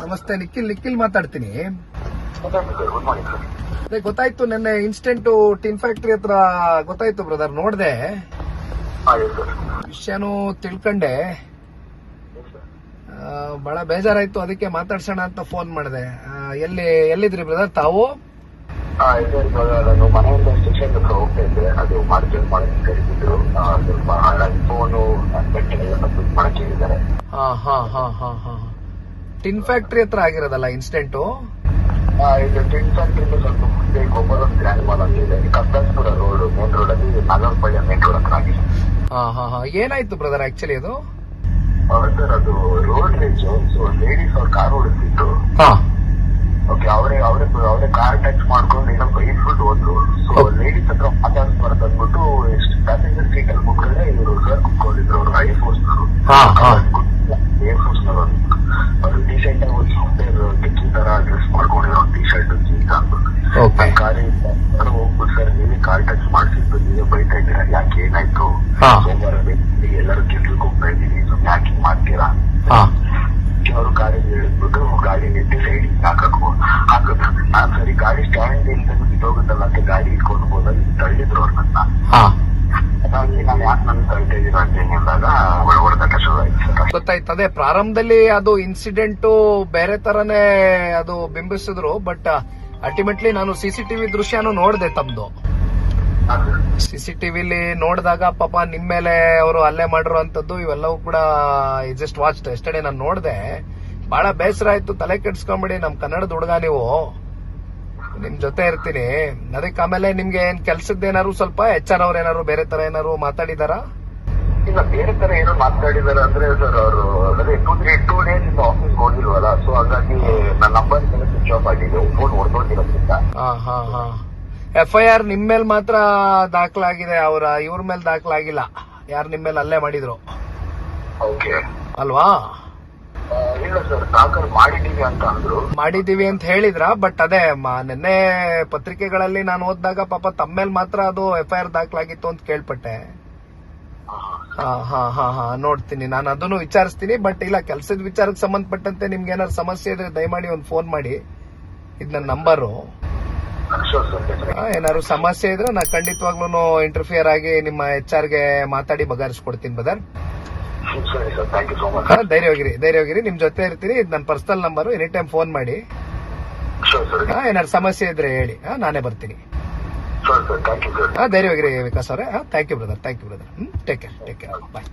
ನಮಸ್ತೆ ನಿಖಿಲ್ ನಿಖಿಲ್ ಮಾತಾಡ್ತೀನಿ. ಅದೇ ಗೊತ್ತಾಯ್ತು ನಿನ್ನೆ ಇನ್ಸ್ಟೆಂಟ್ ಟಿನ್ ಫ್ಯಾಕ್ಟ್ರಿ ಹತ್ರ ಗೊತ್ತಾಯ್ತು ಬ್ರದರ್ ನೋಡ್ದೆ. ವಿಷಯನೂ ತಿಳ್ಕೊಂಡೆ. ಬಹಳ ಬೇಜಾರಾಯ್ತು ಅದಕ್ಕೆ ಮಾತಾಡ್ಸೋಣ ಅಂತ ಫೋನ್ ಮಾಡಿದೆ. ಎಲ್ಲಿ ಎಲ್ಲಿದ್ರಿ ಬ್ರದರ್ ತಾವು? ಹಾಂ ಇದೆ ಇವಾಗ ನಾನು ಮನೆಯಿಂದ ಸ್ಟೇಷನ್ ಹತ್ರ ಹೋಗ್ತಾ ಇದ್ದೆ. ಅದು ಮಾರ್ಕೆಟ್ ಮಾಡಕ್ಕೆ ಕರೀತಿದ್ರು ಆ, ಸ್ವಲ್ಪ ಹಾಗಾಗಿ ಫೋನು ಬಟ್ಟೆ ಎಲ್ಲ ಸ್ವಲ್ಪ ಮಾಡಕ್ಕೆ ಹೇಳಿದ್ದಾರೆ ಹಾ ಹಾ ಹಾ ಹಾ ಹಾ. ಟಿನ್ ಫ್ಯಾಕ್ಟ್ರಿ ಹತ್ರ ಆಗಿರೋದಲ್ಲ ಇನ್ಸಿಡೆಂಟು ಇದು ಟಿನ್ ಫ್ಯಾಕ್ಟ್ರಿಯಿಂದ ಸ್ವಲ್ಪ ಮುಂದೆ ಗೊಬ್ಬರ ಗ್ರ್ಯಾಂಡ್ ಮಾಲ್ ಅಂತ ಇದೆ. ಕಬ್ಬಾಸ್ಪುರ ರೋಡ್ ಮೇನ್ ರೋಡ್ ಅಲ್ಲಿ ನಾಗರಪಳ್ಳಿ ಮೇನ್ ರೋಡ್ ಹತ್ರ ಆಗಿದೆ. ಹಾ ಹಾ ಹಾ. ಏನಾಯ್ತು ಬ್ರದರ್ ಆಕ್ಚುಲಿ ಅದು? ಸರ್ ಅದು ರೋಡ್ ರೇಜ್ ಸೊ ಲೇಡೀಸ್ ಅವ್ರ ಕಾರ್ ಓಡಿಸ್ತಿತ್ತು. ಹಾ. ಓಕೆ ಅವರೇ ಅವರೇ ಅವರೇ ಕಾರ್ ಟಚ್ ಮಾಡ್ಕೊಂಡು ಏನೋ ಬೈಸ್ಬಿಟ್ಟು ಹೋದ್ರು. ಸೊ. ಲೇಡೀಸ್ ಹತ್ರ ಮಾತಾಡ್ಬಾರ್ದು ಅಂದ್ಬಿಟ್ಟು ಪ್ಯಾಸೆಂಜರ್ ಸೀಟ್ ಅಲ್ಲಿ ಮುಗ್ಗಡೆ ಇವರು ಸರ್ ಕುತ್ಕೊಂಡಿದ್ರು ಅವರು ಐ ಫೋರ್ಸ್ ಹಾ, ಹಾ. ಏರ್ ಫೋರ್ಸ್ ನವರು ಅವರು ಟಿ ಶರ್ಟ್ ಒಂದು ಸಾಫ್ಟ್ವೇರ್ ಟಿಕ್ಕಿ ತರ ಡ್ರೆಸ್ ಮಾಡ್ಕೊಂಡಿರೋ ಟಿ ಶರ್ಟ್ ಜೀನ್ಸ್ ಅಂದ್ಬಿಟ್ಟು ಓಕೆ ಕಾರ್ ಹೋಗ್ಬಿಟ್ಟು ಸರ್ ನೀವೇ ಕಾರ್ ಟ್ಯಾಕ್ಸ್ ನೀವೇ ಬೈತಾ ಇದ್ದೀರಾ ಯಾಕೆ ಏನಾಯ್ತು ಹಾ. ಸೋಮವಾರ ಬೆಳಿಗ್ಗೆ ಎಲ್ಲರೂ ಕೆಲ್ಸಕ್ಕೆ ಹೋಗ್ತಾ ಇದ್ದೀವಿ ಸುಮ್ಮನೆ ಯಾಕೆ ಹಿಂಗ್ ಮಾಡ್ತೀರಾ ಹಾ. ಅವರು ಗಾಡಿಗೆ ಹೇಳಿದ್ಬಿಟ್ಟು ಗಾಡಿ ಹಾಕುದು. ನಾನ್ ಸರಿ ಗಾಡಿ ಸ್ಟ್ಯಾಂಡ್ ಇಂದ ಬಿದ್ದೋಗುತ್ತಲ್ಲ ಅಂತ ಗಾಡಿ ಇಟ್ಕೊಂಡು ಹೋದಾಗ ತಳ್ಳಿದ್ರು ಅವ್ರು ನನ್ನ. ಹಾ. ಅದಾಗಿ ನಾನು ಯಾಕೆ ನನ್ನ ತಳ್ತಾ ಇದೀರ ಅಂತ ಶುರು ಆಯ್ತು ಸರ್. ಅದೇ ಪ್ರಾರಂಭದಲ್ಲಿ ಅದು ಇನ್ಸಿಡೆಂಟ್ ಬೇರೆ ತರನೇ ಅದು ಬಿಂಬಿಸಿದ್ರು ಬಟ್ ಅಲ್ಟಿಮೇಟ್ಲಿ ನಾನು ಸಿಸಿಟಿವಿ ದೃಶ್ಯನು ನೋಡಿದೆ ತಮ್ದು. ಸಿಸಿಟಿವಿಲಿ ನೋಡಿದಾಗ ಪಾಪ ನಿಮ್ ಮೇಲೆ ಅವರು ಹಲ್ಲೆ ಮಾಡಿರುವಂತದ್ದು ಇವೆಲ್ಲವೂ ಕೂಡ ಜಸ್ಟ್ ವಾಚ್ ಎಸ್ಟರ್ಡೇ ನಾನು ನೋಡಿದೆ. ಬಹಳ ಬೇಸರ ಆಯ್ತು ತಲೆ ಕೆಡ್ಸ್ಕೊಂಬಿಡಿ ನಮ್ ಕನ್ನಡದ ಹುಡುಗ ನೀವು. ನಿಮ್ ಜೊತೆ ಇರ್ತೀನಿ. ಅದಕ್ಕೆ ಆಮೇಲೆ ನಿಮ್ಗೆ ಏನ್ ಕೆಲ್ಸದ ಏನಾದ್ರು ಸ್ವಲ್ಪ ಎಚ್ ಆರ್ ಅವ್ರ ಏನಾದ್ರು ಬೇರೆ ತರ ಏನಾದ್ರು ಮಾತಾಡಿದಾರಾ? ಇಲ್ಲ ಬೇರೆ ತರ ಏನೋ ಮಾತಾಡಿದಾರೆ ಅಂದ್ರೆ ಸರ್ ಅವರು ಅದೇ ಟೂ ತ್ರೀ ಟೂ ಡೇಸ್ ಇಂದ ಆಫೀಸ್ ಹೋಗಿಲ್ವಲ್ಲ ಸೊ ಹಾಗಾಗಿ ನನ್ನ ನಂಬರ್ ಸ್ವಿಚ್ ಆಫ್ ಆಗಿದೆ ಫೋನ್ ಹೊಡೆದೋಗಿರೋದ್ರಿಂದ ಎಫ್ ಐ ಆರ್ ನಿಮ್ ಮೇಲೆ ಮಾತ್ರ ದಾಖಲಾಗಿದೆ ಅವರ ಇವ್ರ ಮೇಲೆ ದಾಖಲಾಗಿಲ್ಲ. ಯಾರು ನಿಮ್ ಮೇಲೆ ಅಲ್ಲೇ ಮಾಡಿದ್ರು. ಓಕೆ ಅಲ್ವಾ? ಇಲ್ಲ ಸರ್ ದಾಖಲು ಮಾಡಿದೀವಿ ಅಂತ ಅಂದ್ರು. ಮಾಡಿದೀವಿ ಅಂತ ಹೇಳಿದ್ರ? ಬಟ್ ಅದೇ ನಿನ್ನೆ ಪತ್ರಿಕೆಗಳಲ್ಲಿ ನಾನು ಓದಿದಾಗ ಪಾಪ ತಮ್ಮ ಮೇಲೆ ಮಾತ್ರ ಅದು ಎಫ್ ಐ ಆರ್ ದಾಖಲಾಗಿತ್ತು ಅಂತ ಕೇಳ್ಪಟ್ಟೆ. ಹಾ ಹಾ ಹಾ ಹಾ ನೋಡ್ತೀನಿ. ನಾನು ಅದನ್ನು ವಿಚಾರಿಸ್ತೀನಿ ಬಟ್ ಇಲ್ಲ ಕೆಲಸದ ವಿಚಾರಕ್ಕೆ ಸಂಬಂಧಪಟ್ಟಂತೆ ನಿಮ್ಗೆ ಏನಾದ್ರು ಸಮಸ್ಯೆ ಇದ್ರೆ ದಯಮಾಡಿ ಒಂದು ಫೋನ್ ಮಾಡಿ. ಇದು ನನ್ನ ನಂಬರು. ಏನಾದ್ರು ಸಮಸ್ಯೆ ಇದ್ರೆ ನಾ ಖಂಡಿತವಾಗ್ಲೂ ಇಂಟರ್ಫಿಯರ್ ಆಗಿ ನಿಮ್ಮ ಎಚ್ಗೆ ಮಾತಾಡಿ ಬಗಾರಿಸ್ಕೊಡ್ತೀನಿ ಬದರ್ ಧೈರ್ಯವಾಗಿರಿ ಧೈರ್ಯವಾಗಿರಿ. ನಿಮ್ ಜೊತೆ ಇರ್ತೀನಿ. ನನ್ನ personal number any time phone ಮಾಡಿ ಏನಾದ್ರು ಸಮಸ್ಯೆ ಇದ್ರೆ ಹೇಳಿ. ನಾನೇ ಬರ್ತೀನಿ. ಧೈರ್ಯವಾಗಿರಿ ವಿಕಾಸ್ ಅವರೇ. Thank you brother thank you brother take care take care bye